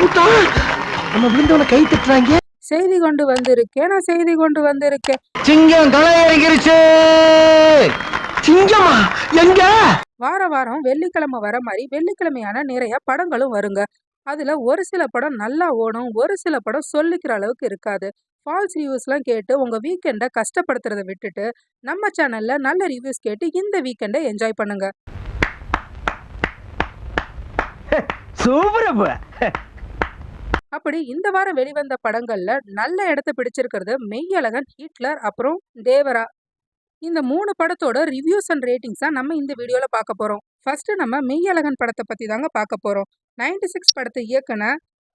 நம்ம விழுந்தவன கை தட்டுறாங்க. செய்தி கொண்டு வந்திருக்கேன். நான் செய்தி கொண்டு வந்திருக்கேன். சிங்கம் களை இறங்கிருச்சு சிங்கமா? எங்க? வார வாரம் வெள்ளிக்கிழமை வர மாதிரி வெள்ளிக்கிழமையான நிறைய படங்களும் வருங்க. அதுல ஒரு சில படம் நல்லா ஓடும். ஒரு சில படம் சொல்லிக்கிற அளவுக்கு இருக்காது. ஃபால்ஸ் ரிவ்யூஸ்லாம் கேட்டு உங்க வீக்கெண்டை கஷ்டப்படுத்துறதை விட்டுட்டு நம்ம சேனல்ல நல்ல ரிவ்யூஸ் கேட்டு இந்த வீக்கெண்டை என்ஜாய் பண்ணுங்க. சூப்பரப்ப அப்படி இந்த வாரம் வெளிவந்த படங்கள்ல நல்ல இடத்த பிடிச்சிருக்கிறது மெய்யழகன் ஹிட்லர் அப்புறம் தேவரா. இந்த மூணு படத்தோட ரிவ்யூஸ் அண்ட் ரேட்டிங்ஸாக நம்ம இந்த வீடியோவில் பார்க்க போகிறோம் ஃபர்ஸ்ட் நம்ம மெய்யழகன் படத்தை பற்றி தாங்க பார்க்க போகிறோம் நைன்டி சிக்ஸ் படத்தை இயக்குன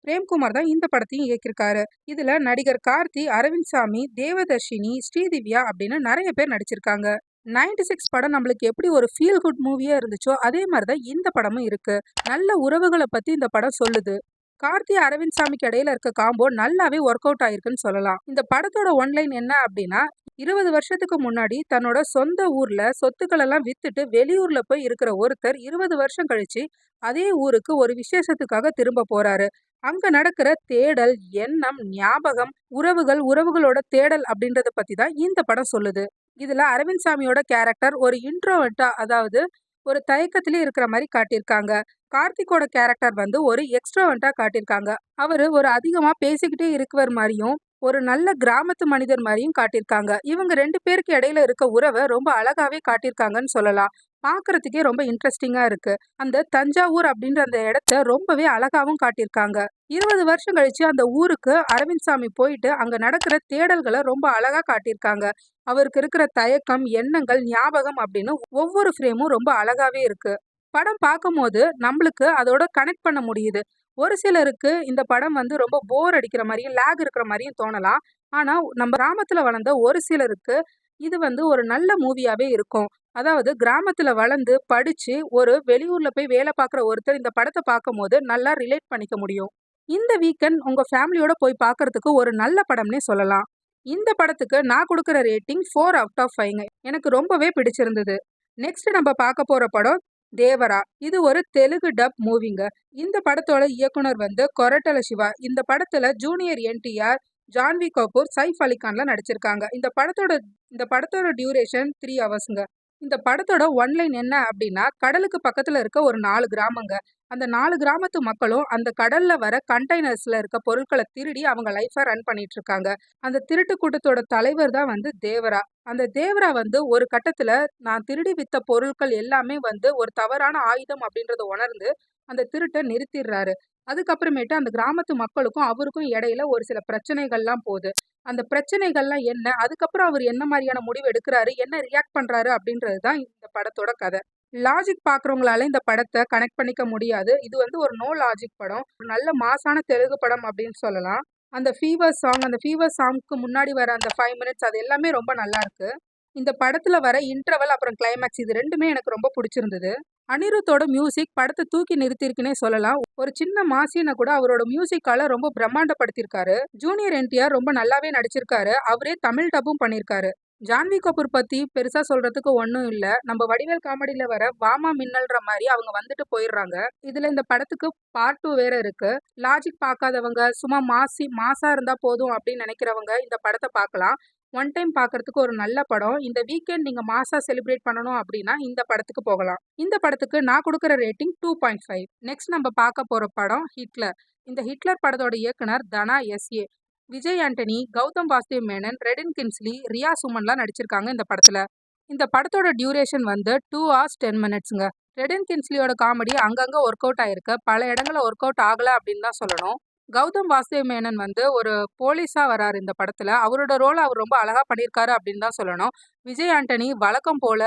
பிரேம்குமார் தான் இந்த படத்தையும் இயக்கியிருக்காரு. இதில் நடிகர் கார்த்தி அரவிந்த் சாமி தேவதர்ஷினி ஸ்ரீதிவ்யா அப்படின்னு நிறைய பேர் நடிச்சிருக்காங்க. 96 சிக்ஸ் படம் நம்மளுக்கு எப்படி ஒரு ஃபீல் குட் மூவியாக இருந்துச்சோ அதே மாதிரி தான் இந்த படமும் இருக்குது நல்ல உறவுகளை பற்றி இந்த படம் சொல்லுது. கார்த்தி அரவிந்த் சாமிக்கு இடையில இருக்க காம்போ நல்லாவே ஒர்க் அவுட் ஆயிருக்குன்னு சொல்லலாம். இந்த படத்தோட ஒன்லைன் என்ன அப்படின்னா இருபது வருஷத்துக்கு முன்னாடி தன்னோட சொந்த ஊர்ல சொத்துக்கள் எல்லாம் வித்துட்டு வெளியூர்ல போய் இருக்கிற ஒருத்தர் இருபது வருஷம் கழிச்சு அதே ஊருக்கு ஒரு விசேஷத்துக்காக திரும்ப போறாரு. அங்க நடக்கிற தேடல் எண்ணம் ஞாபகம் உறவுகள் உறவுகளோட தேடல் அப்படின்றத பத்தி தான் இந்த படம் சொல்லுது. இதுல அரவிந்த் சாமியோட கேரக்டர் ஒரு இன்ட்ரோவெட்டா அதாவது ஒரு தயக்கத்திலே இருக்கிற மாதிரி காட்டியிருக்காங்க. கார்த்திக்கோட கேரக்டர் வந்து ஒரு எக்ஸ்ட்ராவெண்ட்டாக காட்டியிருக்காங்க. அவரு ஒரு அதிகமா பேசிக்கிட்டே இருக்கிறவர் மாதிரியும் ஒரு நல்ல கிராமத்து மனிதர் மாதிரியும் காட்டியிருக்காங்க. இவங்க ரெண்டு பேருக்கு இடையில இருக்க உறவை ரொம்ப அழகாவே காட்டியிருக்காங்கன்னு சொல்லலாம். பார்க்குறதுக்கே ரொம்ப இன்ட்ரெஸ்டிங்கா இருக்கு. அந்த தஞ்சாவூர் அப்படின்ற அந்த இடத்த ரொம்பவே அழகாவும் காட்டியிருக்காங்க. இருபது வருஷம் கழிச்சு அந்த ஊருக்கு அரவிந்த் சாமி போயிட்டு அங்க நடக்கிற தேடல்களை ரொம்ப அழகா காட்டியிருக்காங்க. அவருக்கு இருக்கிற தயக்கம் எண்ணங்கள் ஞாபகம் அப்படின்னு ஒவ்வொரு ஃப்ரேமும் ரொம்ப அழகாவே இருக்கு. படம் பார்க்கும்போது நம்மளுக்கு அதோட கனெக்ட் பண்ண முடியுது. ஒரு சிலருக்கு இந்த படம் வந்து ரொம்ப போர் அடிக்கிற மாதிரியும் லேக் இருக்கிற மாதிரியும் தோணலாம். ஆனா நம்ம கிராமத்துல வளர்ந்த ஒரு சிலருக்கு இது வந்து ஒரு நல்ல மூவியாவே இருக்கும். அதாவது கிராமத்தில் வளர்ந்து படித்து ஒரு வெளியூரில் போய் வேலை பார்க்குற ஒருத்தர் இந்த படத்தை பார்க்கும்போது நல்லா ரிலேட் பண்ணிக்க முடியும். இந்த வீக்கெண்ட் உங்கள் ஃபேமிலியோட போய் பார்க்கறதுக்கு ஒரு நல்ல படம்னே சொல்லலாம். இந்த படத்துக்கு நான் கொடுக்குற ரேட்டிங் ஃபோர் அவுட் ஆஃப் ஃபைவ்ங்க எனக்கு ரொம்பவே பிடிச்சிருந்தது. நெக்ஸ்ட் நம்ம பார்க்க போகிற படம் தேவரா. இது ஒரு தெலுங்கு டப் மூவிங்க இந்த படத்தோட இயக்குனர் வந்து கொரட்டல சிவா. இந்த படத்தில் ஜூனியர் என்டிஆர் ஜான்வி கபூர் சைஃப் அலிகான்ல நடிச்சிருக்காங்க. இந்த படத்தோட இந்த படத்தோட டியூரேஷன் த்ரீ ஹவர்ஸ்ங்க இந்த படத்தோட ஒன்லைன் என்ன அப்படின்னா கடலுக்கு பக்கத்துல இருக்க ஒரு நாலு கிராமங்க. அந்த நாலு கிராமத்து மக்களும் அந்த கடல்ல வர கண்டெய்னர்ஸ்ல இருக்க பொருட்களை திருடி அவங்க லைஃபை ரன் பண்ணிட்டு இருக்காங்க. அந்த திருட்டு கூட்டத்தோட தலைவர் தான் வந்து தேவரா. அந்த தேவரா வந்து ஒரு கட்டத்துல நான் திருடி வித்த பொருட்கள் எல்லாமே வந்து ஒரு தவறான ஆயுதம் அப்படின்றத உணர்ந்து அந்த திருட்டை நிறுத்திடுறாரு. அதுக்கப்புறமேட்டு அந்த கிராமத்து மக்களுக்கும் அவருக்கும் இடையில ஒரு சில பிரச்சனைகள்லாம் போகுது. அந்த பிரச்சனைகள்லாம் என்ன? அதுக்கப்புறம் அவர் என்ன மாதிரியான முடிவு எடுக்கிறாரு? என்ன ரியாக்ட் பண்ணுறாரு அப்படின்றது தான் இந்த படத்தோட கதை. லாஜிக் பார்க்குறவங்களால இந்த படத்தை கனெக்ட் பண்ணிக்க முடியாது. இது வந்து ஒரு நோ லாஜிக் படம். ஒரு நல்ல மாசான தெலுங்கு படம் அப்படின்னு சொல்லலாம். அந்த ஃபீவர் சாங் அந்த ஃபீவர் சாங்க்கு முன்னாடி வர அந்த ஃபைவ் மினிட்ஸ் அது எல்லாமே ரொம்ப நல்லா இருக்கு. இந்த படத்தில் வர இன்டர்வல் அப்புறம் கிளைமேக்ஸ் இது ரெண்டுமே எனக்கு ரொம்ப பிடிச்சிருந்தது. அனிருத்தோட மியூசிக் படத்தை தூக்கி நிறுத்திருக்குன்னே சொல்லலாம். ஒரு சின்ன மாசியனை கூட அவரோட மியூசிக்கால ரொம்ப பிரம்மாண்டப்படுத்திருக்காரு ஜூனியர் என்டிஆர் ரொம்ப நல்லாவே நடிச்சிருக்காரு. அவரே தமிழ் டப்பும் பண்ணியிருக்காரு. ஜான்வி கபூர் பத்தி பெருசா சொல்றதுக்கு ஒன்றும் இல்ல. நம்ம வடிவேல் காமெடியில வர வாமா மின்னல்ற மாதிரி அவங்க வந்துட்டு போயிடுறாங்க. இதுல இந்த படத்துக்கு பார்ட் டூ வேற இருக்கு. லாஜிக் பார்க்காதவங்க சும்மா மாசி மாசா இருந்தா போதும் அப்படின்னு நினைக்கிறவங்க இந்த படத்தை பார்க்கலாம். ஒன் டைம் பார்க்கறதுக்கு ஒரு நல்ல படம். இந்த வீக்கெண்ட் நீங்கள் மாசாக செலிப்ரேட் பண்ணணும் அப்படின்னா இந்த படத்துக்கு போகலாம். இந்த படத்துக்கு நான் கொடுக்குற rating two point five next நம்ம பார்க்க போகிற படம் ஹிட்லர். இந்த ஹிட்லர் படத்தோட இயக்குனர் தனா எஸ்ஏ விஜய் ஆண்டனி கௌதம் வாசுதேவ் மேனன் ரெடின் கின்ஸ்லி ரியா சுமன்லாம் நடிச்சிருக்காங்க இந்த படத்தில். இந்த படத்தோட டியூரேஷன் வந்து டூ ஹவர்ஸ் டென் மினிட்ஸுங்க ரெடின் கின்ஸ்லியோட காமெடி அங்கங்கே ஒர்க் அவுட் ஆயிருக்கு. பல இடங்களில் ஒர்க் அவுட் ஆகலை அப்படின்னு தான் சொல்லணும். கௌதம் வாசுதேவ் மேனன் வந்து ஒரு போலீஸா வராரு இந்த படத்துல. அவரோட ரோலை அவர் ரொம்ப அழகா பண்ணியிருக்காரு அப்படின்னு தான் சொல்லணும். விஜய் ஆண்டனி வழக்கம் போல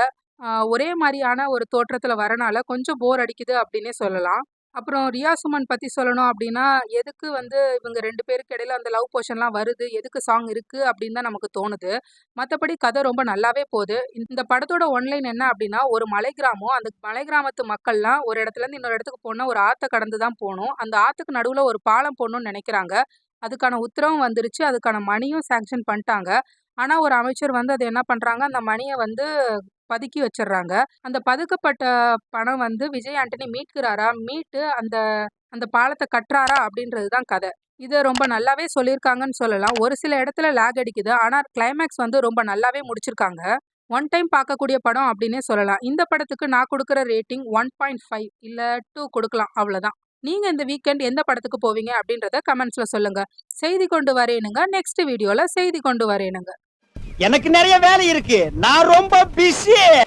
ஒரே மாதிரியான ஒரு தோற்றத்துல வரனால கொஞ்சம் போர் அடிக்குது அப்படின்னே சொல்லலாம். அப்புறம் ரியா சுமன் பற்றி சொல்லணும் அப்படின்னா எதுக்கு வந்து இவங்க ரெண்டு பேருக்கு இடையில அந்த லவ் போர்ஷன்லாம் வருது? எதுக்கு சாங் இருக்குது அப்படின்னு தான் நமக்கு தோணுது. மற்றபடி கதை ரொம்ப நல்லாவே போகுது. இந்த படத்தோட ஒன்லைன் என்ன அப்படின்னா ஒரு மலை கிராமம். அந்த மலை கிராமத்து மக்கள்லாம் ஒரு இடத்துல இருந்து இன்னொரு இடத்துக்கு போனால் ஒரு ஆற்றை கடந்து தான் போகணும். அந்த ஆற்றுக்கு நடுவில் ஒரு பாலம் போடணும்னு நினைக்கிறாங்க. அதுக்கான உத்தரவும் வந்துருச்சு. அதுக்கான மணியும் சேங்ஷன் பண்ணிட்டாங்க. ஆனால் ஒரு அமைச்சர் வந்து அதை என்ன பண்ணுறாங்க அந்த மணியை வந்து பதுக்கி வச்சிடுறாங்க அந்த பதுக்கப்பட்ட பணம் வந்து விஜய் ஆண்டனி மீட்கிறாரா? மீட்டு அந்த அந்த பாலத்தை கட்டுறாரா அப்படின்றது தான் கதை. இதை ரொம்ப நல்லாவே சொல்லியிருக்காங்கன்னு சொல்லலாம். ஒரு சில இடத்துல லேக் அடிக்குது. ஆனால் கிளைமேக்ஸ் வந்து ரொம்ப நல்லாவே முடிச்சிருக்காங்க. ஒன் டைம் பார்க்கக்கூடிய படம் அப்படின்னே சொல்லலாம். இந்த படத்துக்கு நான் கொடுக்குற ரேட்டிங் ஒன் பாயிண்ட் ஃபைவ் இல்லை டூ கொடுக்கலாம். அவ்வளோதான் நீங்கள் இந்த வீக்கெண்ட் எந்த படத்துக்கு போவீங்க அப்படின்றத கமெண்ட்ஸில் சொல்லுங்கள் செய்தி கொண்டு வரேனுங்க. நெக்ஸ்ட் வீடியோவில் செய்தி கொண்டு வரேனுங்க. எனக்கு நிறைய வேலை இருக்கு. நான் ரொம்ப பிஸி